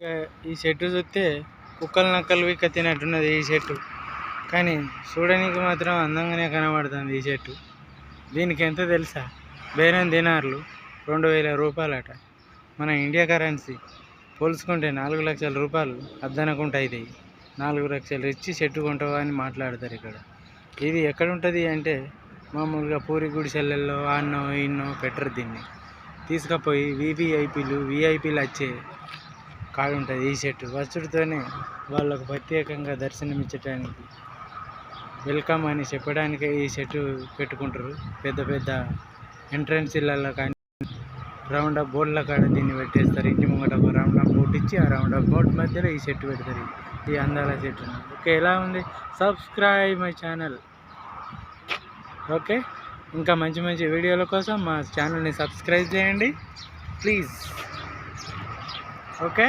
ఈ చెట్టు చూస్తే కుక్కలు నక్కలు విక్క తినట్టున్నది ఈ చెట్టు కానీ చూడడానికి మాత్రం అందంగానే కనబడుతుంది ఈ చెట్టు దీనికి ఎంత తెలుసా? బేరం దినార్లు రెండు వేల రూపాయలట. మన ఇండియా కరెన్సీ పోల్చుకుంటే నాలుగు లక్షల రూపాయలు అద్దనకుంటాయి నాలుగు లక్షలు ఇచ్చి చెట్టు కొంటావా అని మాట్లాడతారు ఇక్కడ. ఇది ఎక్కడ ఉంటుంది అంటే మామూలుగా పూరి గుడిసెలల్లో ఆన్నో ఇన్నో పెట్టరు దీన్ని. తీసుకుపోయి వీవీఐపీలు వీఐపీలు వచ్చే కాడ ఉంటుంది ఈ చెట్టు. వస్తుడితోనే వాళ్ళకు ప్రత్యేకంగా దర్శనమిచ్చటానికి వెల్కమ్ అని చెప్పడానికి ఈ చెట్టు పెట్టుకుంటారు. పెద్ద పెద్ద ఎంట్రన్సీలలో కానీ రౌండ్ అప్ బోర్డుల కాడ దీన్ని పెట్టేస్తారు. ఇంటి ముంగట ఒక రౌండ్ అప్ బోర్డు ఇచ్చి ఆ రౌండ్ అప్ బోర్డు మధ్యలో ఈ చెట్టు పెడతారు. ఈ అందాల చెట్టు. ఓకే ఎలా ఉంది? Subscribe my channel. ఓకే ఇంకా మంచి మంచి వీడియోల కోసం మా ఛానల్ని సబ్స్క్రైబ్ చేయండి. ప్లీజ్. ఓకే